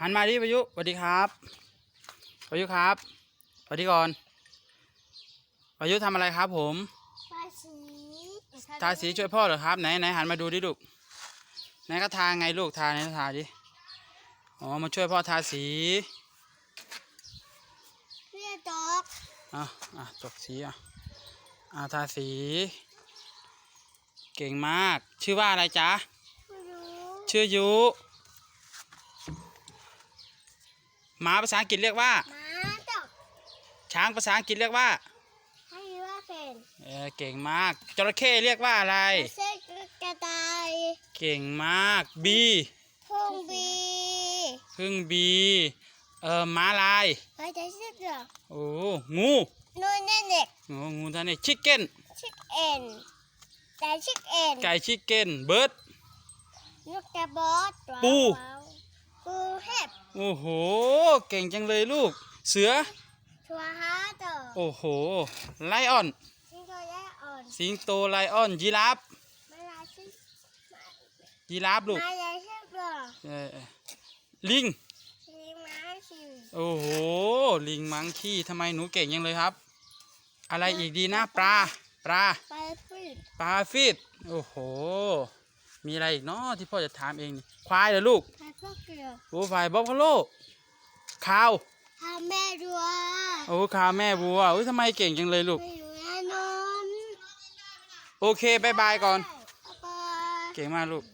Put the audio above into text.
หันมาดิประยุสวัสดีครับประยุครับสวัสดีก่อนประยุทำอะไรครับ ผมภาษีทาสีช่วยพ่อเหรอครับไหนไหนหันมาดูดิลูกไหนก็ทาไงลูกทาไหนทาดิอ๋อมาช่วยพ่อทาสีเพื่อดอกอะอะจบสีอะอะทาสี เก่งมาก ชื่อว่าอะไรจ๊ะไม่รู้ชื่อยุ หมาภาษาอังกฤษเรียกว่าหมาดอกช้างภาษาอังกฤษเรียกว่าให้ว่าเป็นเออเก่งมากจระเข้เรียกว่าอะไร เส้นกระต่ายเก่งมากบีทุ่งบีพึ่งบีเออม้าลายเฮ้ยจะชื่อเหรอโอ้งูนู่นนั่นเด็กโอ้งูท่านนี่ชิคเก้นชิคเอ็นแต่ชิคเอ็นไก่ชิคเก้นเบิร์ดลูกกระบอสปูปูเห็บ โอ้โห เก่งจังเลยลูก เสือ ชัวฮาร์ดอกโอ้โห ไลออนชิงโตแย่อ่อนสิงโตไลออน ยีราฟ มาลาชื่อยีราฟลูกมาลาชื่อเหรอเออเออลิงชิงม้าชื่อโอ้โห ลิงมังคีทำไมหนูเก่งยังเลยครับ อะไรอีกดีนะ ปลา ปลา ไปพืชปลาฟิดโอ้โห มีอะไรอีกเนาะที่พ่อจะถามเองนี่ควายเหรอลูก ไปพวก เกลือโอ้ฝ่ายบ๊อบพาโลข้าวทำแม่ดัวโอ้ข้าวแม่บัวอุ้ยทำไมเก่งจังเลยลูก ไม่รู้แน่นอนโอเคบายบายก่อน บ๊ายบาย เก่งมากลูก